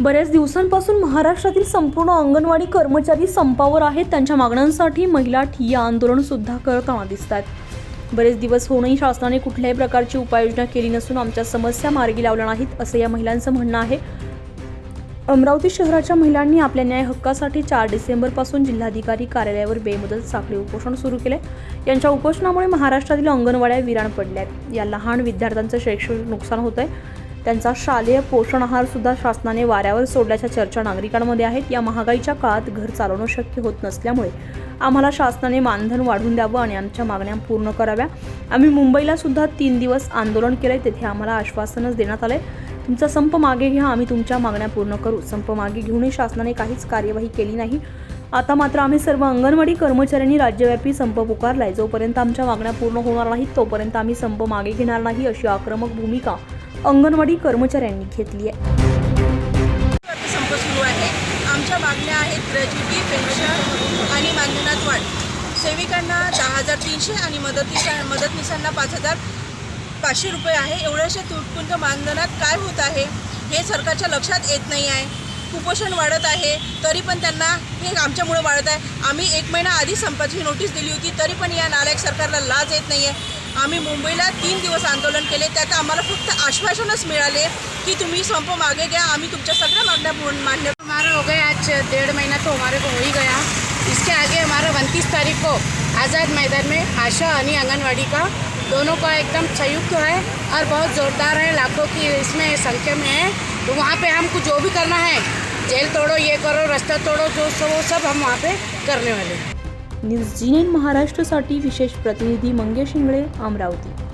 बऱ्याच दिवसांपासून महाराष्ट्रातील संपूर्ण अंगणवाडी कर्मचारी संपावर आहेत. त्यांच्या मागण्यांसाठी महिला ठिय्या आंदोलन सुद्धा करताना दिसतात बरेच दिवस होऊनही शासनाने कुठल्याही प्रकारची उपाययोजना केली नसून आमच्या समस्या मार्गी लावल्या नाहीत असं या महिलांचं म्हणणं आहे. अमरावती शहराच्या महिलांनी आपल्या न्याय हक्कासाठी चार डिसेंबरपासून जिल्हाधिकारी कार्यालयावर बेमुदत साखळी उपोषण सुरू केले. यांच्या उपोषणामुळे महाराष्ट्रातील अंगणवाड्या विराण पडल्या आहेत या लहान विद्यार्थ्यांचं शैक्षणिक नुकसान होत आहे त्यांचा शालेय पोषण आहार सुद्धा शासनाने वाऱ्यावर सोडल्याच्या चर्चा नागरिकांमध्ये आहेत. या महागाईच्या काळात घर चालवणं शक्य होत नसल्यामुळे आम्हाला शासनाने मानधन वाढवून द्यावं आणि आमच्या मागण्या पूर्ण कराव्या. आम्ही मुंबईला सुद्धा तीन दिवस आंदोलन केलंय तेथे आम्हाला आश्वासनच देण्यात आलंय. तुमचा संप मागे घ्या आम्ही तुमच्या मागण्या पूर्ण करू. संप मागे घेऊनही शासनाने काहीच कार्यवाही केली नाही. आता मात्र आम्ही सर्व अंगणवाडी कर्मचाऱ्यांनी राज्यव्यापी संप पुकारलाय. जोपर्यंत आमच्या मागण्या पूर्ण होणार नाहीत तोपर्यंत आम्ही संप मागे घेणार नाही अशी आक्रमक भूमिका अंगणवाडी कर्मचाऱ्यांनी घेतली आहे. संप सुरू आहे. आमच्या मागण्या आहेत ग्रॅज्युटी पेन्शन आणि मानधनात वाढ. सेविकांना दहा हजार तीनशे आणि मदतीसा मदतनीसांना पाच हजार पाचशे रुपये आहे. एवढ्याशा तुटपुंज मानधनात काय होत आहे हे सरकारच्या लक्षात येत नाही आहे. कुपोषण वाढत आहे तरी पण त्यांना हे आमच्यामुळे वाढत आहे. आम्ही एक महिना आधी संपाची नोटीस दिली होती तरी पण या नालायक सरकारला लाज येत नाही आहे आम्ही मुंबईला तीन दिवस आंदोलन केले. त्यात आम्हाला फक्त मिळाले की तुम्ही संप मागे घ्या. आम्ही तुमच्या सगळ्या पूर्ण मान्य हमारा हो गया आज डेढ़ महीना तो हमारे को हो ही गया. इसके आगे हमारा उनतीस तारीख को आज़ाद मैदान में आशा आणि आंगनवाड़ी का दोनों का एकदम संयुक्त है और बहुत ज़ोरदार है. लाखों की इसमें संख्या में है. तो वहाँ पे हमको जो भी करना है, जेल तोड़ो, ये करो, रास्ता तोड़ो, जो सो वो सब हम वहाँ पे करने वाले हैं। न्यूज जी महाराष्ट्रसाठी विशेष प्रतिनिधी मंगेश इंगळे अमरावती.